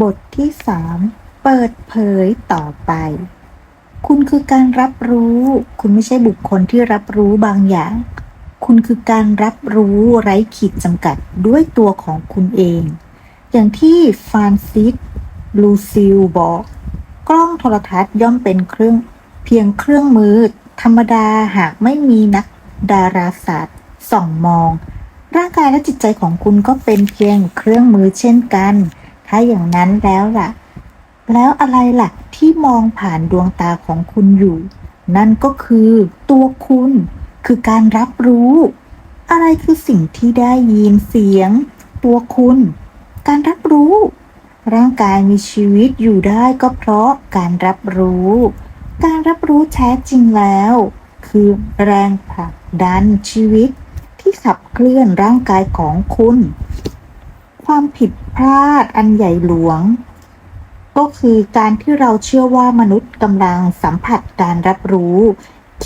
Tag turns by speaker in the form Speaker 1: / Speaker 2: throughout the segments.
Speaker 1: บทที่สามเปิดเผยต่อไป คุณคือการรับรู้ คุณไม่ใช่บุคคลที่รับรู้บางอย่าง คุณคือการรับรู้ไร้ขีดจำกัดด้วยตัวของคุณเอง อย่างที่ฟรานซิส ลูซิลบอก กล้องโทรทัศน์ย่อมเป็นเครื่องเพียงเครื่องมือ ธรรมดาหากไม่มีนักดาราศาสตร์ส่องมอง ร่างกายและจิตใจของคุณก็เป็นเพียงเครื่องมือเช่นกัน ถ้าอย่างนั้นแล้วล่ะ แล้วอะไรล่ะ ที่มองผ่านดวงตาของคุณอยู่ นั่นก็คือตัวคุณ คือการรับรู้ อะไรคือสิ่งที่ได้ยินเสียง ตัวคุณ การรับรู้ ร่างกายมีชีวิตอยู่ได้ก็เพราะการรับรู้ การรับรู้แท้จริงแล้ว คือแรงผลักดันชีวิตที่ขับเคลื่อนร่างกายของคุณ ความผิด พลาดอันใหญ่หลวง ก็คือการที่เราเชื่อว่ามนุษย์กำลังสัมผัสการรับรู้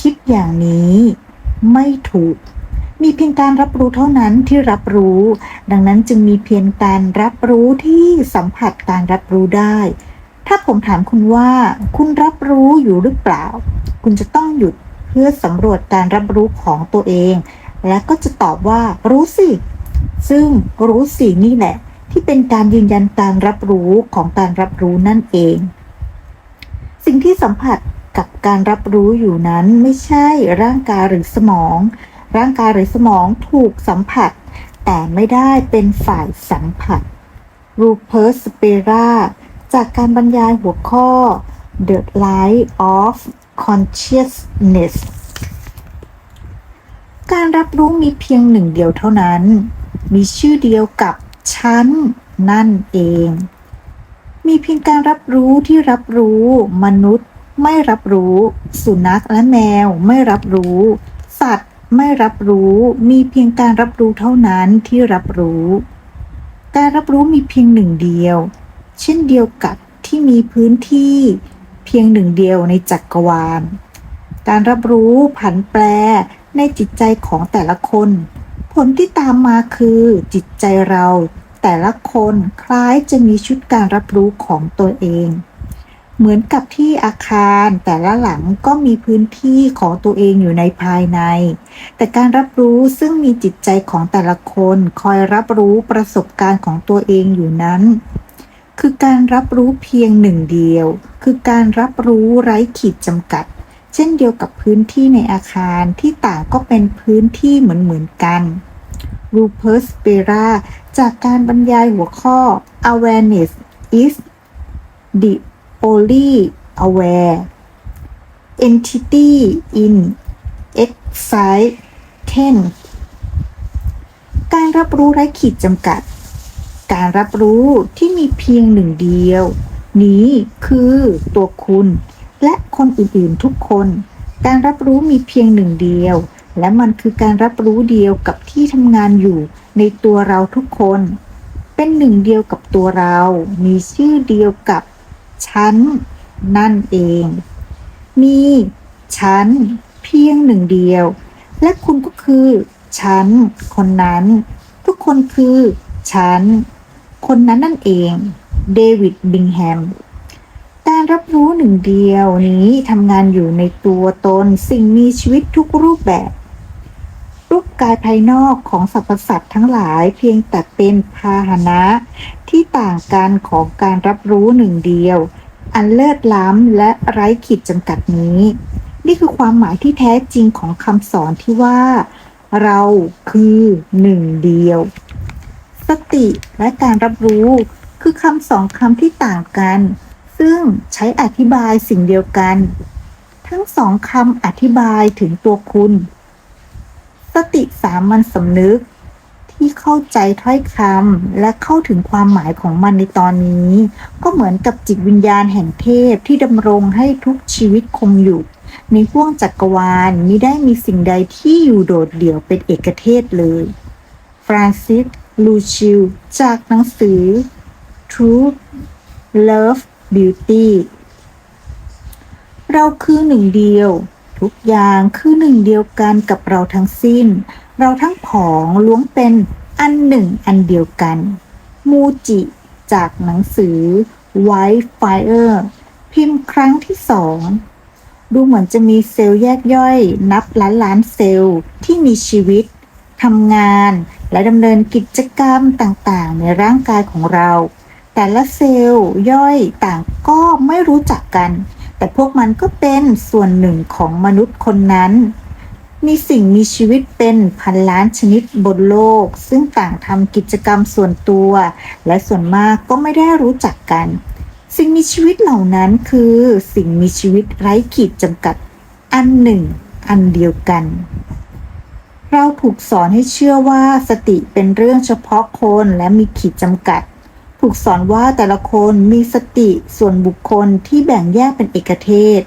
Speaker 1: คิดอย่างนี้ไม่ถูก มีเพียงการรับรู้เท่านั้นที่รับรู้ ดังนั้นจึงมีเพียงการรับรู้ที่สัมผัสการรับรู้ได้ ถ้าผมถามคุณว่า คุณรับรู้อยู่หรือเปล่า คุณจะต้องหยุดเพื่อสำรวจการรับรู้ของตัวเอง และก็จะตอบว่ารู้สิ ซึ่งรู้สินี่แหละ ที่เป็นการยืนยันการรับรู้ของการรับรู้นั่นเอง สิ่งที่สัมผัสกับการรับรู้อยู่นั้นไม่ใช่ร่างกายหรือสมอง ร่างกายหรือสมองถูกสัมผัส แต่ไม่ได้เป็นฝ่ายสัมผัสรูเพิร์สเปราจากการบรรยายหัวข้อ The Light of Consciousness การรับรู้มีเพียงหนึ่งเดียวเท่านั้น มีชื่อเดียวกับ ฉันนั่นเอง มีเพียงการรับรู้ที่รับรู้ มนุษย์ไม่รับรู้ สุนัขและแมวไม่รับรู้ สัตว์ไม่รับรู้ มีเพียงการรับรู้เท่านั้นที่รับรู้ การรับรู้มีเพียงหนึ่งเดียว เช่นเดียวกับที่มีพื้นที่ เพียงหนึ่งเดียวในจักรวาล การรับรู้ผันแปรในจิตใจของแต่ละคน ผลที่ตามมาคือจิตใจเราแต่ละคนคล้ายจะมีชุดการรับรู้ของตัวเอง เหมือนกับที่อาคารแต่ละหลังก็มีพื้นที่ของตัวเองอยู่ในภายใน แต่การรับรู้ซึ่งมีจิตใจของแต่ละคนคอยรับรู้ประสบการณ์ของตัวเองอยู่นั้น คือการรับรู้เพียงหนึ่งเดียว คือการรับรู้ไร้ขีดจำกัด เช่นเดียวกับพื้นที่ในอาคารที่ต่างก็เป็นพื้นที่เหมือนเหมือนๆกันรูเพิร์สเปราจากการบรรยายหัวข้อ awareness is the only aware entity in existence การรับรู้ไร้ขีดจำกัด การรับรู้ที่มีเพียงหนึ่งเดียว นี้คือตัวคุณ และคนอื่นๆทุกคน การรับรู้มีเพียงหนึ่งเดียว และมันคือการรับรู้เดียวกับที่ทำงานอยู่ในตัวเราทุกคน เป็นหนึ่งเดียวกับตัวเรา มีชื่อเดียวกับฉันนั่นเอง มีฉันเพียงหนึ่งเดียว และคุณก็คือฉันคนนั้น ทุกคนคือฉันคนนั้นนั่นเอง เดวิดบิงแฮม รับรู้หนึ่งเดียวนี้ทำงานอยู่ในตัวตนสิ่งมีชีวิตทุกรูปแบบ รูปกายภายนอกของสรรพสัตว์ทั้งหลายเพียงแต่เป็นพาหนะที่ต่างกันของการรับรู้หนึ่งเดียว อันเลิศล้ำและไร้ขีดจำกัดนี้ นี่คือความหมายที่แท้จริงของคำสอนที่ว่า เราคือหนึ่งเดียว สติและการรับรู้คือคำสองคำที่ต่างกัน ซึ่งใช้อธิบายสิ่งเดียวกัน ทั้งสองคำอธิบายถึงตัวคุณ สติสามัญสำนึกที่เข้าใจถ้อยคำและเข้าถึงความหมายของมันในตอนนี้ ก็เหมือนกับจิตวิญญาณแห่งเทพที่ดำรงให้ทุกชีวิตคงอยู่ ในห้วงจักรวาลมิได้มีสิ่งใดที่อยู่โดดเดี่ยวเป็นเอกเทศเลย ฟรานซิส ลูชิล จากหนังสือ Truth Love Beauty เราคือหนึ่งเดียว ทุกอย่างคือหนึ่งเดียวกันกับเราทั้งสิ้น เราทั้งผองล้วนเป็นอันหนึ่งอันเดียวกัน มูจิ จากหนังสือ White Fire พิมพ์ครั้งที่สองดูเหมือนจะมีเซลล์แยกย่อย นับล้านล้านเซลล์ที่มีชีวิตทำงาน และดำเนินกิจกรรมต่างๆ ในร่างกายของเรา แต่ละเซลล์ย่อยต่างก็ไม่รู้จักกัน แต่พวกมันก็เป็นส่วนหนึ่งของมนุษย์คนนั้น มีสิ่งมีชีวิตเป็นพันล้านชนิดบนโลก ซึ่งต่างทำกิจกรรมส่วนตัว และส่วนมากก็ไม่ได้รู้จักกัน สิ่งมีชีวิตเหล่านั้นคือสิ่งมีชีวิตไร้ขีดจำกัดอันหนึ่ง อันเดียวกัน เราถูกสอนให้เชื่อว่าสติเป็นเรื่องเฉพาะคนและมีขีดจำกัด ถูกสอนว่าแต่ละคนมีสติส่วนบุคคลที่แบ่งแยกเป็นเอกเทศ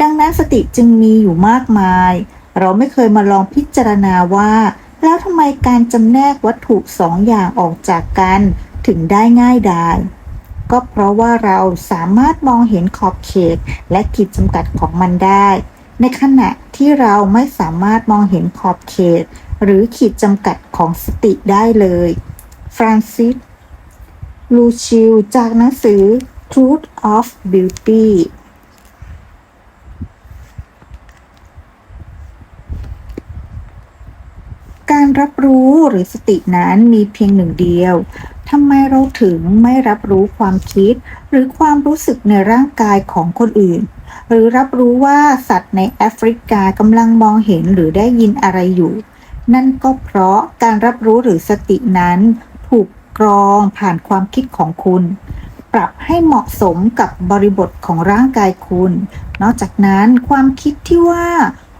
Speaker 1: ดังนั้นสติจึงมีอยู่มากมาย เราไม่เคยมาลองพิจารณาว่า แล้วทำไมการจำแนกวัตถุสองอย่างออกจากกันถึงได้ง่ายดายก็เพราะว่าเราสามารถมองเห็นขอบเขตและขีดจำกัดของมันได้ ในขณะที่เราไม่สามารถมองเห็นขอบเขต หรือขีดจำกัดของสติได้เลย ฟรานซิส ลูชิลจากหนังสือ Truth of Beauty การรับรู้หรือสตินั้นมีเพียงหนึ่งเดียว ทำไมเราถึงไม่รับรู้ความคิด หรือความรู้สึกในร่างกายของคนอื่น หรือรับรู้ว่าสัตว์ในแอฟริกากำลังมองเห็นหรือได้ยินอะไรอยู่ นั่นก็เพราะการรับรู้หรือสตินั้นถูก กรองผ่านความคิดของคุณ ปรับให้เหมาะสมกับบริบทของร่างกายคุณ นอกจากนั้นความคิดที่ว่า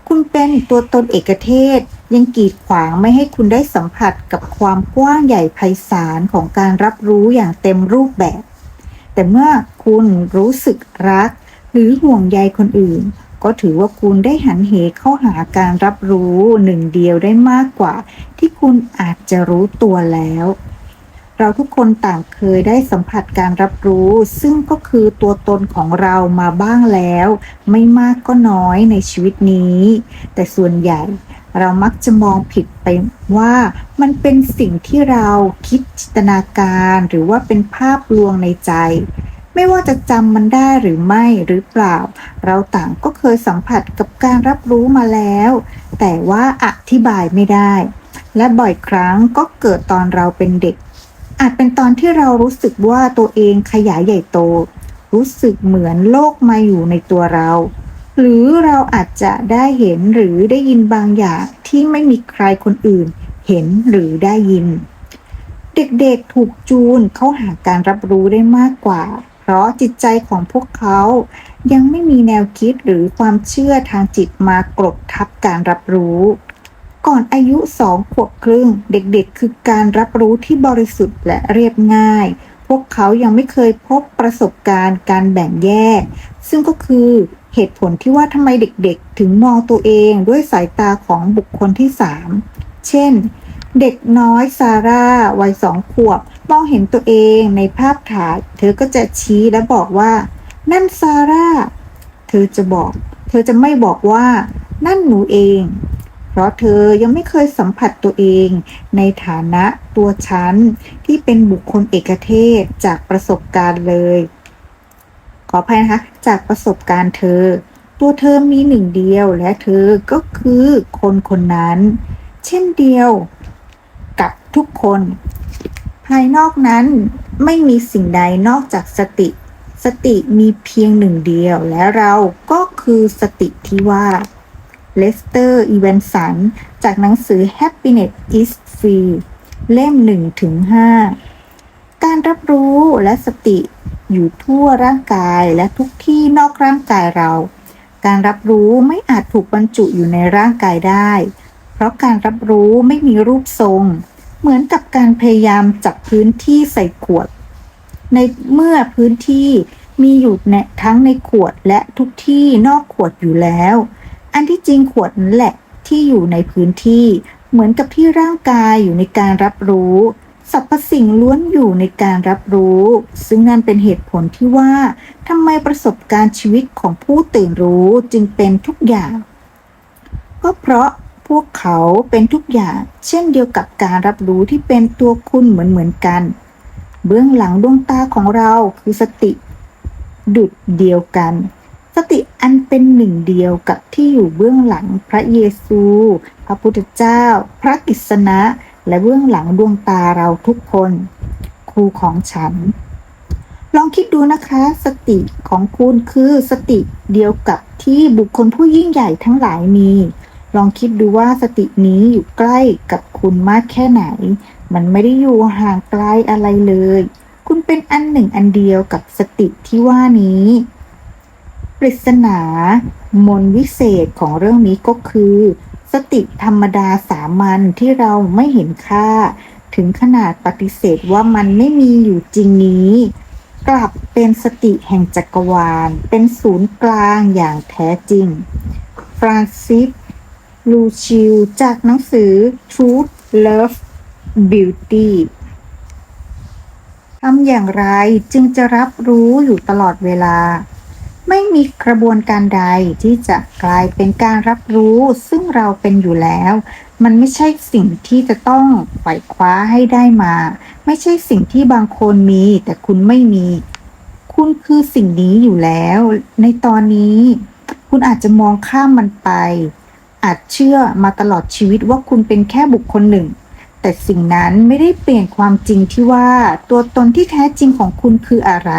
Speaker 1: คุณเป็นตัวตนเอกเทศ ยังกีดขวางไม่ให้คุณได้สัมผัสกับความกว้างใหญ่ไพศาลของการรับรู้อย่างเต็มรูปแบบ แต่เมื่อคุณรู้สึกรัก หรือห่วงใยคนอื่น ก็ถือว่าคุณได้หันเหเข้าหาการรับรู้หนึ่งเดียวได้มากกว่า ที่คุณอาจจะรู้ตัวแล้ว เราทุกคนต่างเคยได้สัมผัสการรับรู้ ซึ่งก็คือตัวตนของเรามาบ้างแล้ว ไม่มากก็น้อยในชีวิตนี้ แต่ส่วนใหญ่เรามักจะมองผิดไปว่ามันเป็นสิ่งที่เราคิดจินตนาการหรือว่าเป็นภาพลวงในใจ ไม่ว่าจะจำมันได้หรือไม่หรือเปล่า เราต่างก็เคยสัมผัสกับการรับรู้มาแล้ว แต่ว่าอธิบายไม่ได้ และบ่อยครั้งก็เกิดตอนเราเป็นเด็ก อาจเป็นตอนที่เรารู้สึกว่าตัวเองขยายใหญ่โต รู้สึกเหมือนโลกมาอยู่ในตัวเรา หรือเราอาจจะได้เห็นหรือได้ยินบางอย่างที่ไม่มีใครคนอื่น เห็นหรือได้ยิน เด็กๆถูกจูนเข้าหาการรับรู้ได้มากกว่า เพราะจิตใจของพวกเขายังไม่มีแนวคิดหรือความเชื่อทางจิตมากรบทับการรับรู้ ก่อนอายุสองขวบครึ่ง เด็กๆ คือการรับรู้ที่บริสุทธิ์และเรียบง่าย พวกเขายังไม่เคยพบประสบการณ์การแบ่งแยก ซึ่งก็คือเหตุผลที่ว่าทำไมเด็กๆ ถึงมองตัวเองด้วยสายตาของบุคคลที่สามเช่น เด็กน้อยซาร่าวัยสองขวบ มองเห็นตัวเองในภาพถ่าย เธอก็จะชี้และบอกว่า นั่นซาร่า เธอจะบอก เธอจะไม่บอกว่า นั่นหนูเอง พราะเธอยังไม่เคยสัมผัสตัวเองในฐานะตัวฉันที่เป็นบุคคลเอกเทศจากประสบการณ์เลย ขออภัยนะคะ จากประสบการณ์เธอ ตัวเธอมีหนึ่งเดียวและเธอก็คือคนคนนั้น เช่นเดียวกับทุกคน ภายนอกนั้นไม่มีสิ่งใดนอกจากสติ สติมีเพียงหนึ่งเดียวและเราก็คือสติที่ว่า เลสเตอร์ อีเวนสัน จากหนังสือ Happiness is Free เล่ม1ถึง5การรับรู้และสติอยู่ทั่วร่างกายและทุกที่นอกร่างกายเรา การรับรู้ไม่อาจถูกบรรจุอยู่ในร่างกายได้ เพราะการรับรู้ไม่มีรูปทรง เหมือนกับการพยายามจับพื้นที่ใส่ขวด ในเมื่อพื้นที่มีอยู่ในทั้งในขวดและทุกที่นอกขวดอยู่แล้ว อันที่จริงขวดนั่นแหละที่อยู่ในพื้นที่ เหมือนกับที่ร่างกายอยู่ในการรับรู้สรรพสิ่งล้วนอยู่ในการรับรู้ ซึ่งนั่นเป็นเหตุผลที่ว่าทำไมประสบการณ์ชีวิตของผู้ตื่นรู้จึงเป็นทุกอย่าง ก็เพราะพวกเขาเป็นทุกอย่าง เช่นเดียวกับการรับรู้ที่เป็นตัวคุณเหมือนเหมือนๆกัน เบื้องหลังดวงตาของเราคือสติ ดุดเดียวกัน สติ อันเป็นหนึ่งเดียวกับที่อยู่เบื้องหลังพระเยซู พระพุทธเจ้า พระกฤษณะ และเบื้องหลังดวงตาเราทุกคน ครูของฉัน ลองคิดดูนะคะ สติของคุณคือสติเดียวกับที่บุคคลผู้ยิ่งใหญ่ทั้งหลายมีลองคิดดูว่าสตินี้อยู่ใกล้กับคุณมากแค่ไหน มันไม่ได้อยู่ห่างไกลอะไรเลย คุณเป็นอันหนึ่งอันเดียวกับสติที่ว่านี้ ปริศนามนวิเศษของเรื่องนี้ก็คือ สติธรรมดาสามัญที่เราไม่เห็นค่า ถึงขนาดปฏิเสธว่ามันไม่มีอยู่จริงนี้ กลับเป็นสติแห่งจักรวาล เป็นศูนย์กลางอย่างแท้จริง ฟรานซิสลูชิลจากหนังสือ Truth Love Beauty ทำอย่างไรจึงจะรับรู้อยู่ตลอดเวลา ไม่มีกระบวนการใดที่จะกลายเป็นการรับรู้ซึ่งเราเป็นอยู่แล้ว มันไม่ใช่สิ่งที่จะต้องไขว่คว้าให้ได้มา ไม่ใช่สิ่งที่บางคนมีแต่คุณไม่มี คุณคือสิ่งนี้อยู่แล้ว ในตอนนี้ คุณอาจจะมองข้ามมันไป อาจเชื่อมาตลอดชีวิตว่าคุณเป็นแค่บุคคลหนึ่ง แต่สิ่งนั้นไม่ได้เปลี่ยนความจริงที่ว่า ตัวตนที่แท้จริงของคุณคืออะไร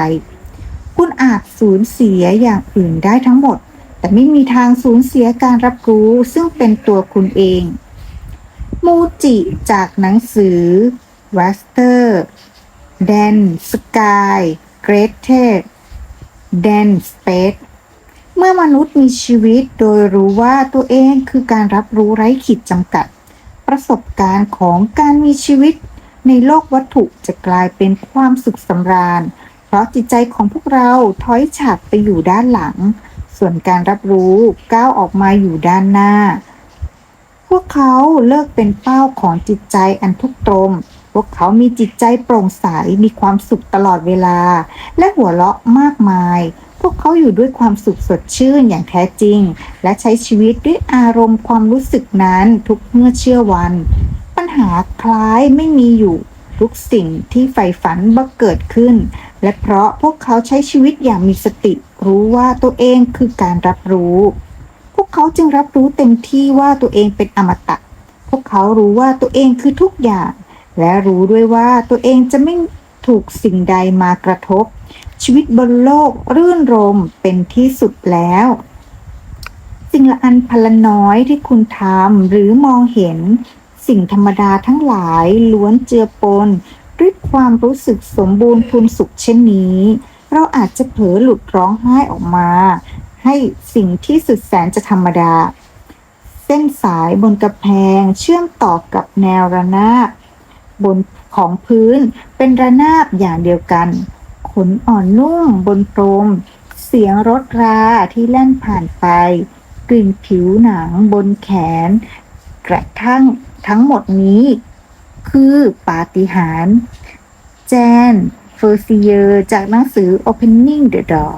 Speaker 1: คุณอาจสูญเสียอย่างอื่นได้ทั้งหมด แต่ไม่มีทางสูญเสียการรับรู้ซึ่งเป็นตัวคุณเอง มูจิจากหนังสือ w a s t e r แดนสกายเกรเทแดนสเปซเมื่อมนุษย์มีชีวิตโดยรู้ว่าตัวเองคือการรับรู้ไร้ขีดจำกัด ประสบการณ์ของการมีชีวิตในโลกวัตถุจะกลายเป็นความสุขสำราญ เพราะจิตใจของพวกเราถอยฉากไปอยู่ด้านหลัง ส่วนการรับรู้ก้าวออกมาอยู่ด้านหน้า พวกเขาเลิกเป็นเป้าของจิตใจอันทุกตรม พวกเขามีจิตใจโปร่งใส มีความสุขตลอดเวลา และหัวเราะมากมาย พวกเขาอยู่ด้วยความสุขสดชื่นอย่างแท้จริง และใช้ชีวิตด้วยอารมณ์ความรู้สึกนั้นทุกเมื่อเชื่อวัน ปัญหาคล้ายไม่มีอยู่ทุกสิ่งที่ใฝ่ฝันบังเกิดขึ้น และเพราะพวกเขาใช้ชีวิตอย่างมีสติรู้ว่าตัวเองคือการรับรู้ พวกเขาจึงรับรู้เต็มที่ว่าตัวเองเป็นอมตะ พวกเขารู้ว่าตัวเองคือทุกอย่าง และรู้ด้วยว่าตัวเองจะไม่ถูกสิ่งใดมากระทบ ชีวิตบนโลกรื่นรมเป็นที่สุดแล้ว สิ่งละอันพลน้อยที่คุณทำหรือมองเห็น สิ่งธรรมดาทั้งหลายล้วนเจือปน ด้วยความรู้สึกสมบูรณ์พูนสุขเช่นนี้ เราอาจจะเผลอหลุดร้องไห้ออกมา ให้สิ่งที่สุดแสนจะธรรมดา เส้นสายบนกระแพงเชื่อมต่อกับแนวระนาบบนของพื้นเป็นระนาบอย่างเดียวกัน ขนอ่อนนุ่มบนพรม เสียงรถราที่แล่นผ่านไป กลิ่นผิวหนังบนแขน กระทั่งทั้งหมดนี้ คือปาฏิหาริย์ แจน เฟอร์ซิเยอร์ จากหนังสือ Opening the Door